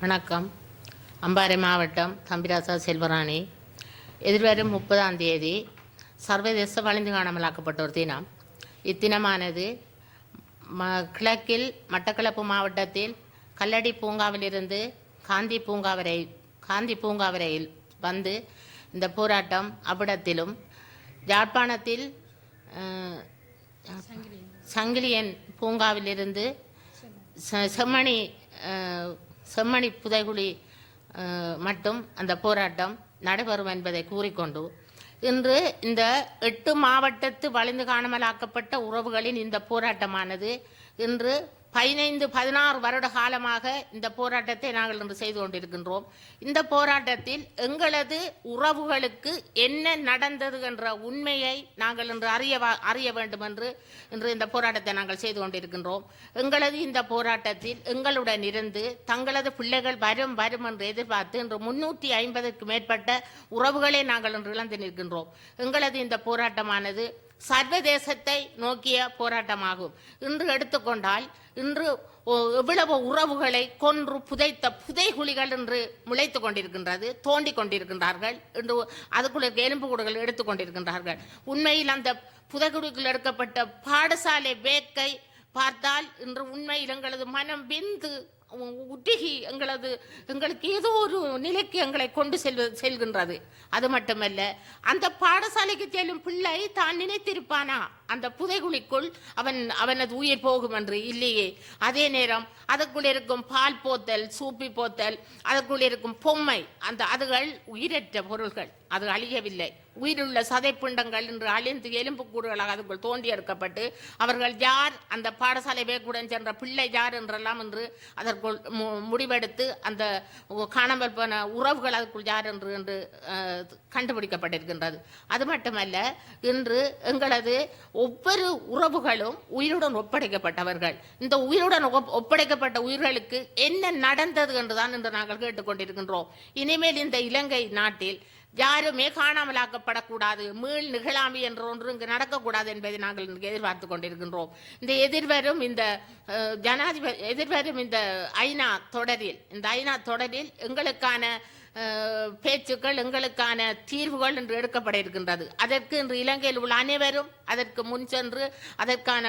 வணக்கம். அம்பாறை மாவட்டம் தம்பிராசா செல்வராணி. எதிர்வரும் முப்பதாம் தேதி சர்வதேச வளைந்து காணாமலாக்கப்பட்டோர் தினம். இத்தினமானது ம கிழக்கில் மட்டக்களப்பு மாவட்டத்தில் கல்லடி பூங்காவிலிருந்து காந்தி பூங்கா வரை காந்தி பூங்கா வரையில் வந்து இந்த போராட்டம் அவ்விடத்திலும் யாழ்ப்பாணத்தில் சங்கிலியன் பூங்காவிலிருந்து செம்மணி செம்மணி புதைகுழி மட்டும் அந்த போராட்டம் நடைபெறும் என்பதை கூறிக்கொண்டு இன்று இந்த எட்டு மாவட்டத்து வலிந்து காணாமலாக்கப்பட்ட உறவுகளின் இந்த போராட்டமானது இன்று பதினைந்து பதினாறு வருட காலமாக இந்த போராட்டத்தை நாங்கள் இன்று செய்து கொண்டிருக்கின்றோம். இந்த போராட்டத்தில் எங்களது உறவுகளுக்கு என்ன நடந்தது என்ற உண்மையை நாங்கள் இன்று அறிய அறிய வேண்டும் என்று இன்று இந்த போராட்டத்தை நாங்கள் செய்து கொண்டிருக்கின்றோம். எங்களது இந்த போராட்டத்தில் எங்களுடன் இருந்து தங்களது பிள்ளைகள் வரும் வரும் என்று எதிர்பார்த்து இன்று முன்னூற்றி ஐம்பதுக்கு மேற்பட்ட உறவுகளை நாங்கள் இன்று இழந்து நிற்கின்றோம். எங்களது இந்த போராட்டமானது சர்வதேசத்தை நோக்கிய போராட்டமாகும். இன்று எடுத்துக்கொண்டால் இன்று எவ்வளவு உறவுகளை கொன்று புதைத்த புதைகுழிகள் என்று முளைத்து கொண்டிருக்கின்றது தோண்டி கொண்டிருக்கின்றார்கள் இன்று அதுக்குள்ள எலும்பு கூடுகள் எடுத்து கொண்டிருக்கின்றார்கள். உண்மையில் அந்த புதைகுழிக்குள் எடுக்கப்பட்ட பாடசாலை வேக்கை பார்த்தால் இன்று உண்மையில் எங்களது மனம் வெந்து உ- உருகி எங்களது எங்களுக்கு ஏதோ ஒரு நிலைக்கு எங்களை கொண்டு செல்வ செல்கின்றது. அது மட்டுமல்ல அந்த பாடசாலைக்கு செல்லும் பிள்ளை தான் நினைத்திருப்பானா? அந்த புதைகுழிக்குள் அவன் அவனது உயிர் போகும் என்று இல்லையே. அதே நேரம் அதற்குள் இருக்கும் பால் போத்தல் சூப்பி போத்தல் அதற்குள் இருக்கும் பொம்மை அந்த அதுகள் உயிரற்ற பொருள்கள். அது அழியவில்லை. உயிருள்ள சதைப்பிண்டங்கள் என்று அழிந்து எலும்புக்கூடுகளாக அதுக்குள் தோண்டி எடுக்கப்பட்டு அவர்கள் யார்? அந்த பாடசாலை வேக்குடன் சென்ற பிள்ளை யார் என்றெல்லாம் என்று அதற்குள் மு- முடிவெடுத்து அந்த காணாமல் போன உறவுகள் அதுக்குள் யார் என்று என்று கண்டுபிடிக்கப்பட்டிருக்கின்றது. அது மட்டுமல்ல இன்று எங்களது ஒவ்வொரு உறவுகளும் உயிருடன் ஒப்படைக்கப்பட்டவர்கள். இந்த உயிருடன் ஒப்- ஒப்படைக்கப்பட்ட உயிர்களுக்கு என்ன நடந்தது என்றுதான் இன்று நாங்கள் கேட்டுக்கொண்டிருக்கின்றோம். இனிமேல் இந்த இலங்கை நாட்டில் யாருமே காணாமலாக்கப்படக்கூடாது மீள் நிகழாமை என்ற ஒன்று இங்கு நடக்கக்கூடாது என்பதை நாங்கள் இங்கு எதிர்பார்த்து கொண்டிருக்கின்றோம். இந்த எதிர்வரும் இந்த ஜனாதிபதி எதிர்வரும் இந்த ஐநா தொடரில் இந்த ஐநா தொடரில் எங்களுக்கான பேச்சுக்கள் எங்களுக்கான தீர்வுகள் என்று எடுக்கப்பட இருக்கின்றது அதற்கு இன்று இலங்கையில் உள்ள அனைவரும் அதற்கு முன் சென்று அதற்கான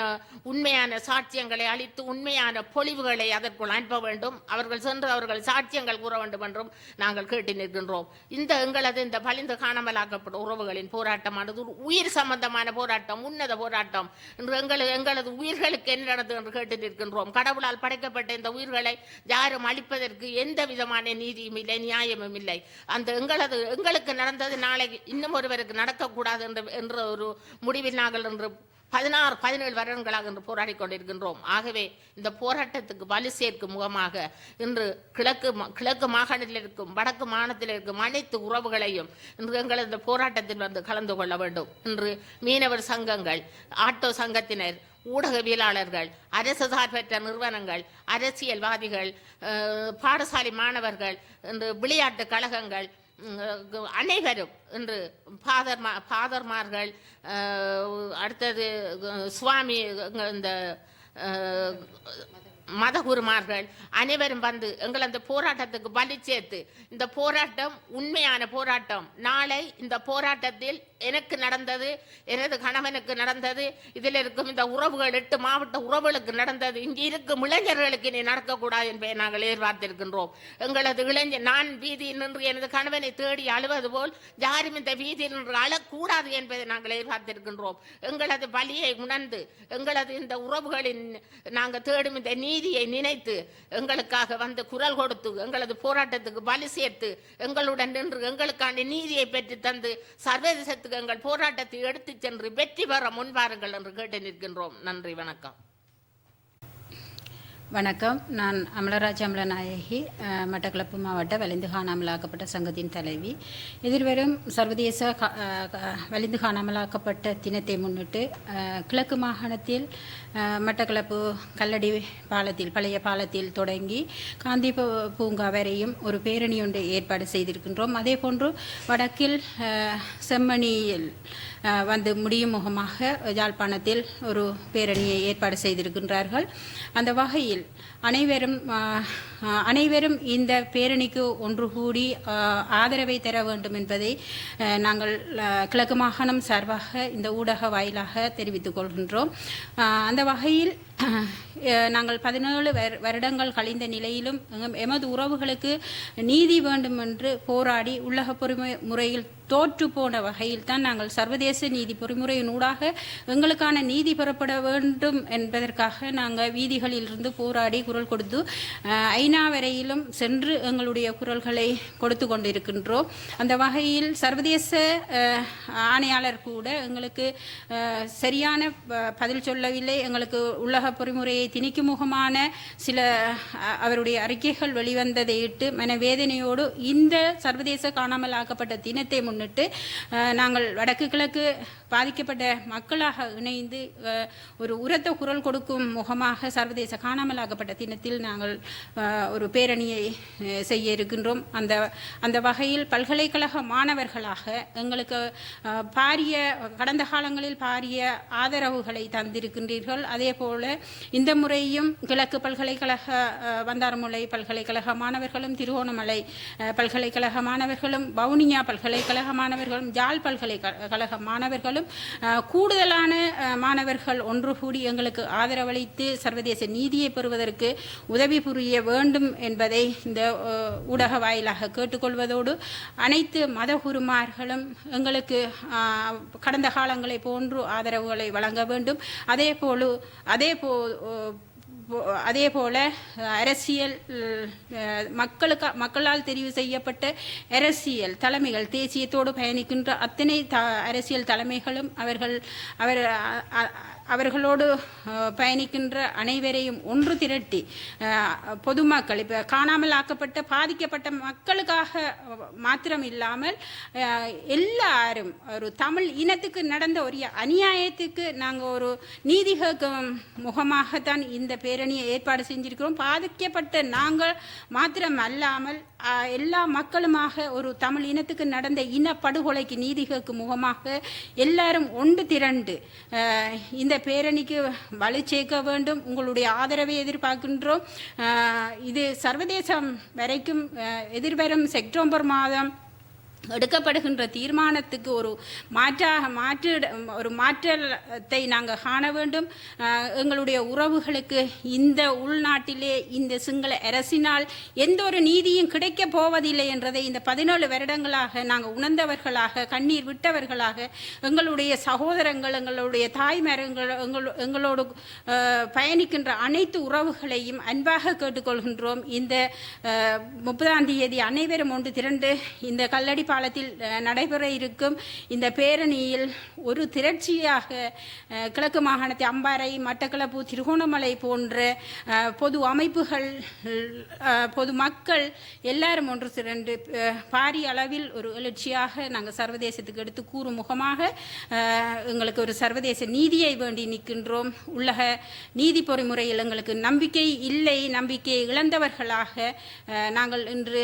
உண்மையான சாட்சியங்களை அளித்து உண்மையான பொழிவுகளை அதற்குள் அனுப்ப வேண்டும். அவர்கள் சென்று அவர்கள் சாட்சியங்கள் கூற வேண்டும் என்றும் நாங்கள் கேட்டு நிற்கின்றோம். இந்த எங்களது இந்த பழிந்து காணாமலாக்கப்பட்ட உறவுகளின் போராட்டமானது ஒரு உயிர் சம்பந்தமான போராட்டம் உன்னத போராட்டம். என்று எங்களது எங்களது உயிர்களுக்கு என்ன நடந்தது என்று கேட்டு நிற்கின்றோம். கடவுளால் படைக்கப்பட்ட இந்த உயிர்களை யாரும் அழிப்பதற்கு எந்த விதமான நீதியும் இல்லை நியாயமும் இல்லை. அந்த எங்களது எங்களுக்கு நடந்தது நாளை இன்னும் ஒருவருக்கு நடக்கக்கூடாது என்று என்ற ஒரு முடிவில் நாங்கள் என்று பதினாறு பதினேழு வருடங்களாக இன்று போராடி கொண்டிருக்கின்றோம். ஆகவே இந்த போராட்டத்துக்கு வலு சேர்க்கும் முகமாக இன்று கிழக்கு கிழக்கு மாகாணத்தில் இருக்கும் வடக்கு மாநிலத்தில் இருக்கும் அனைத்து உறவுகளையும் இன்று எங்களது இந்த போராட்டத்தில் வந்து கலந்து கொள்ள வேண்டும். இன்று மீனவர் சங்கங்கள் ஆட்டோ சங்கத்தினர் ஊடகவியலாளர்கள் அரசு சார்பற்ற நிறுவனங்கள் அரசியல்வாதிகள் பாடசாலை மாணவர்கள் இன்று விளையாட்டு கழகங்கள் அனைவரும் இன்று ஃபாதர்மா ஃபாதர்மார்கள் அடுத்தது சுவாமி இந்த மதகுருமார்கள் அனைவரும் வந்து எங்கள் அந்த போராட்டத்துக்கு பலி சேர்த்து இந்த போராட்டம் உண்மையான போராட்டம். நாளை இந்த போராட்டத்தில் எனக்கு நடந்தது எனது கணவனுக்கு நடந்தது இதில் இருக்கும் இந்த உறவுகள் எட்டு மாவட்ட உறவுகளுக்கு நடந்தது இங்கே இருக்கும் இளைஞர்களுக்கு இனி நடக்கக்கூடாது என்பதை நாங்கள் எதிர்பார்த்திருக்கின்றோம். எங்களது இளைஞர் நான் வீதியில் நின்று எனது கணவனை தேடி அழுவது போல் யாரும் இந்த வீதியில் நின்று அழக்கூடாது என்பதை நாங்கள் எதிர்பார்த்திருக்கின்றோம். எங்களது பலியை உணர்ந்து எங்களது இந்த உறவுகளின் நாங்கள் தேடும் இந்த நீதியை நினைத்து எங்களுக்காக வந்து குரல் கொடுத்து எங்களது போராட்டத்துக்கு பலி சேர்த்து எங்களுடன் நின்று எங்களுக்கான நீதியை பெற்று தந்து சர்வதேசத்துக்கு எங்கள் போராட்டத்தை எடுத்துச் சென்று வெற்றி பெற முன்வாருங்கள் என்று கேட்டு நிற்கின்றோம். நன்றி வணக்கம். வணக்கம். நான் அமலராஜ் அமலநாயகி மட்டக்களப்பு மாவட்ட வலிந்து காணாமலாக்கப்பட்ட சங்கத்தின் தலைவி. எதிர்வரும் சர்வதேச கா- வலிந்து காணாமலாக்கப்பட்ட தினத்தை முன்னிட்டு கிழக்கு மாகாணத்தில் மட்டக்களப்பு கல்லடி பாலத்தில் பழைய பாலத்தில் தொடங்கி காந்தி பூங்கா வரையும் ஒரு பேரணி ஏற்பாடு செய்திருக்கின்றோம். அதே போன்று வடக்கில் செம்மணியில் வந்து முடியும் முகமாக யாழ்ப்பாணத்தில் ஒரு பேரணியை ஏற்பாடு செய்திருக்கின்றார்கள். அந்த வகையில் வகையில். அனைவரும் அனைவரும் இந்த பேரணிக்கு ஒன்று கூடி ஆதரவை தர வேண்டும் என்பதை நாங்கள் கிழக்கு மாகாணம் சார்பாக இந்த ஊடக வாயிலாக தெரிவித்துக் கொள்கின்றோம். அந்த வகையில் நாங்கள் பதினேழு வரு- வருடங்கள் கழிந்த நிலையிலும் எமது உறவுகளுக்கு நீதி வேண்டும் என்று போராடி உள்ளக பொறுமை முறையில் தோற்று போன வகையில் தான் நாங்கள் சர்வதேச நீதி பொறிமுறையின் ஊடாக எங்களுக்கான நீதி பெறப்பட வேண்டும் என்பதற்காக நாங்கள் வீதிகளில் இருந்து போராடி குரல் கொடுத்து ஐநா வரையிலும் சென்று எங்களுடைய குரல்களை கொடுத்து கொண்டிருக்கின்றோம். அந்த வகையில் சர்வதேச ஆணையாளர் கூட எங்களுக்கு சரியான ப- பதில் சொல்லவில்லை. எங்களுக்கு உள்ளக பொறிமுறையை திணிக்கும் முகமான சில அவருடைய அறிக்கைகள் வெளிவந்ததையிட்டு மனவேதனையோடு இந்த சர்வதேச காணாமல் ஆக்கப்பட்ட தினத்தை முன்னிட்டு நாங்கள் வடக்கு கிழக்கு பாதிக்கப்பட்ட மக்களாக இணைந்து ஒரு உரத்த குரல் கொடுக்கும் முகமாக சர்வதேச காணாமலாகப்பட்ட தினத்தில் நாங்கள் ஒரு பேரணியை செய்ய இருக்கின்றோம். அந்த அந்த வகையில் பல்கலைக்கழக மாணவர்களாக எங்களுக்கு பாரிய கடந்த காலங்களில் பாரிய ஆதரவுகளை தந்திருக்கின்றீர்கள். அதே போல இந்த முறையும் கிழக்கு பல்கலைக்கழக வந்தாரமுலை பல்கலைக்கழக மாணவர்களும் திருகோணமலை பல்கலைக்கழக மாணவர்களும் வவுனியா பல்கலைக்கழக மாணவர்களும் ஜாழ் பல்கலைக்கழக மாணவர்களும் இருந்தாலும் கூடுதலான மாணவர்கள் ஒன்று கூடி எங்களுக்கு ஆதரவளித்து சர்வதேச நீதியை பெறுவதற்கு உதவி புரிய வேண்டும் என்பதை இந்த ஊடக வாயிலாக கேட்டுக்கொள்வதோடு அனைத்து மதகுருமார்களும் எங்களுக்கு கடந்த காலங்களை போன்று ஆதரவுகளை வழங்க வேண்டும். அதே போல அதே போ- அதே போல் அரசியல் மக்களுக்கு மக்களால் தெரிவு செய்யப்பட்ட அரசியல் தலைமைகள் தேசியத்தோடு பயணிக்கின்ற அத்தனை த அரசியல் தலைமைகளும் அவர்கள் அவர் அவர்களோடு பயணிக்கின்ற அனைவரையும் ஒன்று திரட்டி பொதுமக்கள் இப்போ காணாமல் ஆக்கப்பட்ட பாதிக்கப்பட்ட மக்களுக்காக மாத்திரம் இல்லாமல் எல்லாரும் ஒரு தமிழ் இனத்துக்கு நடந்த ஒரு அநியாயத்துக்கு நாங்கள் ஒரு நீதி கேட்கும் முகமாகத்தான் இந்த பேரணியை ஏற்பாடு செஞ்சிருக்கிறோம். பாதிக்கப்பட்ட நாங்கள் மாத்திரம் அல்லாமல் எல்லா மக்களுமாக ஒரு தமிழ் இனத்துக்கு நடந்த இனப்படுகொலைக்கு நீதி கேட்கும் முகமாக எல்லாரும் ஒன்று திரண்டு இந்த பேரணிக்கு வலு சேர்க்க வேண்டும் உங்களுடைய ஆதரவை எதிர்பார்க்கின்றோம். இது சர்வதேசம் வரைக்கும் எதிர்வரும் செப்டம்பர் மாதம் எடுக்கப்படுகின்ற தீர்மானத்துக்கு ஒரு மாற்றாக மாற்று ஒரு மாற்றத்தை நாங்கள் காண வேண்டும். எங்களுடைய உறவுகளுக்கு இந்த உள்நாட்டிலே இந்த சிங்கள அரசினால் எந்த ஒரு நீதியும் கிடைக்கப் போவதில்லை என்றதை இந்த பதினேழு வருடங்களாக நாங்கள் உணர்ந்தவர்களாக கண்ணீர் விட்டவர்களாக எங்களுடைய சகோதரங்கள் எங்களுடைய தாய்மார்கள் எங்கள் எங்களோடு பயணிக்கின்ற அனைத்து உறவுகளையும் அன்பாக கேட்டுக்கொள்கின்றோம். இந்த முப்பதாம் தேதி அனைவரும் ஒன்று திரண்டு இந்த கல்லடி பாலத்தில் நடைபெற இருக்கும். இந்த பேரணியில் ஒரு திரட்சியாக கிழக்கு மாகாணத்தை அம்பாறை மட்டக்களப்பு திருகோணமலை போன்ற பொது அமைப்புகள் பொது மக்கள் எல்லாரும் ஒன்று திரண்டு பாரிய அளவில் ஒரு எழுச்சியாக நாங்கள் சர்வதேசத்துக்கு எடுத்து கூறும் முகமாக எங்களுக்கு ஒரு சர்வதேச நீதியை வேண்டி நிற்கின்றோம். உள்ளக நீதி பொறிமுறையில் எங்களுக்கு நம்பிக்கை இல்லை. நம்பிக்கை இழந்தவர்களாக நாங்கள் இன்று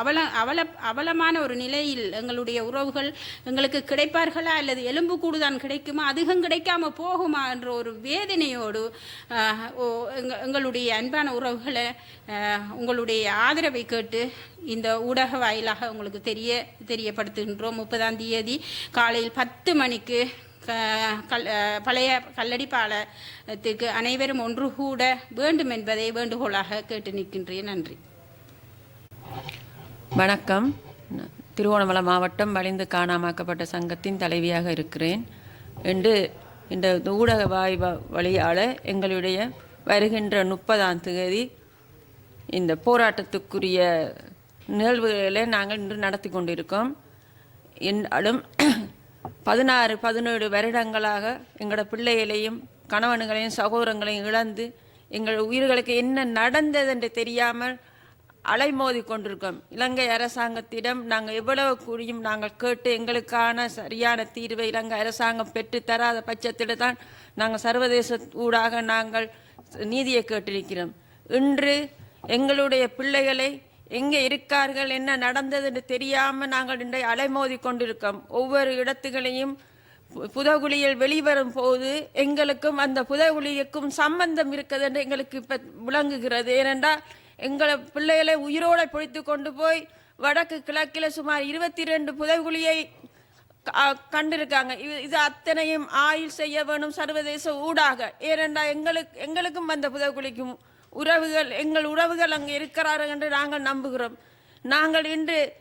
அவல அவல அவலமான ஒரு நிலையில் எங்களுடைய உறவுகள் எங்களுக்கு கிடைப்பார்களா அல்லது எலும்பு கூடுதான் கிடைக்குமா? அதிகம் கிடைக்காம போகுமா என்ற ஒரு வேதனையோடு ஓ- எங்களுடைய அன்பான உறவுகளை உங்களுடைய ஆதரவை கேட்டு இந்த ஊடக வாயிலாக உங்களுக்கு தெரிய தெரியப்படுத்துகின்றோம். முப்பதாம் தேதி காலையில் பத்து மணிக்கு க- கல் பழைய கல்லடிப்பாளத்துக்கு அனைவரும் ஒன்று கூட வேண்டும் என்பதை வேண்டுகோளாக கேட்டு நிற்கின்றேன். நன்றி. வணக்கம். திருவோணமலை மாவட்டம் வலிந்து காணாமாக்கப்பட்ட சங்கத்தின் தலைவியாக இருக்கிறேன் என்று இந்த ஊடக வாய் வழியால் எங்களுடைய வருகின்ற முப்பதாம் தேதி இந்த போராட்டத்துக்குரிய நிகழ்வுகளை நாங்கள் இன்று நடத்தி கொண்டிருக்கோம். என்றாலும் பதினாறு பதினேழு வருடங்களாக எங்களோட பிள்ளைகளையும் கணவன்களையும் சகோதரங்களையும் இழந்து எங்கள் உயிர்களுக்கு என்ன நடந்தது என்று தெரியாமல் அலைமோதி கொண்டிருக்கோம் இலங்கை அரசாங்கத்திடம் நாங்கள் எவ்வளவு கூடியும் நாங்கள் கேட்டு எங்களுக்கான சரியான தீர்வை இலங்கை அரசாங்கம் பெற்று தராத பட்சத்தில் தான் நாங்கள் சர்வதேச ஊடாக நாங்கள் நீதியை கேட்டிருக்கிறோம். இன்று எங்களுடைய பிள்ளைகளை எங்கே இருக்கார்கள் என்ன நடந்தது என்று தெரியாமல் நாங்கள் இன்றைய அலைமோதி கொண்டிருக்கோம் ஒவ்வொரு இடத்துகளையும் பு- புதகுழியில் வெளிவரும் போது எங்களுக்கும் அந்த புதகுழிக்கும் சம்பந்தம் இருக்கிறது என்று எங்களுக்கு இப்போ விளங்குகிறது. ஏனென்றால் எங்களை பிள்ளைகளை உயிரோடு பிடித்து கொண்டு போய் வடக்கு கிழக்கில் சுமார் இருபத்தி ரெண்டு புதைகுழியை க- கண்டிருக்காங்க. இது இது அத்தனையும் ஆயுள் செய்ய வேணும் சர்வதேச ஊடாக. ஏனென்றால் எங்களுக்கு எங்களுக்கும் வந்த புதைகுழிக்கும் உறவுகள் எங்கள் உறவுகள் அங்கே இருக்கிறார்கள் என்று நாங்கள் நம்புகிறோம். நாங்கள் இன்று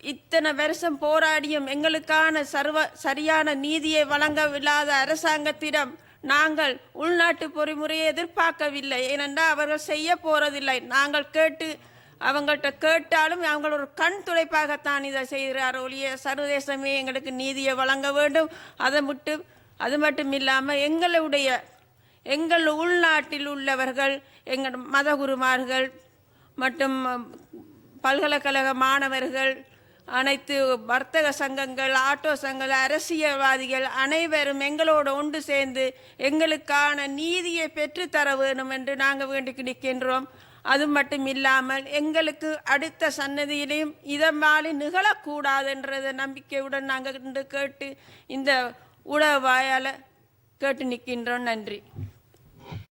இத்தனை வருஷம் போராடியும் எங்களுக்கான சர்வ சரியான நீதியை வழங்கவில்லாத அரசாங்கத்திடம் நாங்கள் உள்நாட்டு பொறிமுறையை எதிர்பார்க்கவில்லை. ஏனென்றால் அவர்கள் செய்ய போகிறதில்லை நாங்கள் கேட்டு அவங்கள்ட்ட கேட்டாலும் அவங்க ஒரு கண் துடைப்பாகத்தான் இதை செய்கிறார். ஒழிய சர்வதேசமே எங்களுக்கு நீதியை வழங்க வேண்டும். அதை மட்டும் அது மட்டும் இல்லாமல் எங்களுடைய எங்கள் உள்நாட்டில் உள்ளவர்கள் எங்கள் மதகுருமார்கள் மற்றும் பல்கலைக்கழக மாணவர்கள் அனைத்து வர்த்தக சங்கங்கள் ஆட்டோ சங்கங்கள் அரசியல்வாதிகள் அனைவரும் எங்களோடு ஒன்று சேர்ந்து எங்களுக்கான நீதியை பெற்றுத்தர வேணும் என்று நாங்கள் வேண்டி நிற்கின்றோம். அது மட்டும் இல்லாமல் எங்களுக்கு அடுத்த சன்னதியிலையும் இதமாலி நிகழக்கூடாது என்ற நம்பிக்கையுடன் நாங்கள் கேட்டு இந்த உடவாயால் கேட்டு நிற்கின்றோம். நன்றி.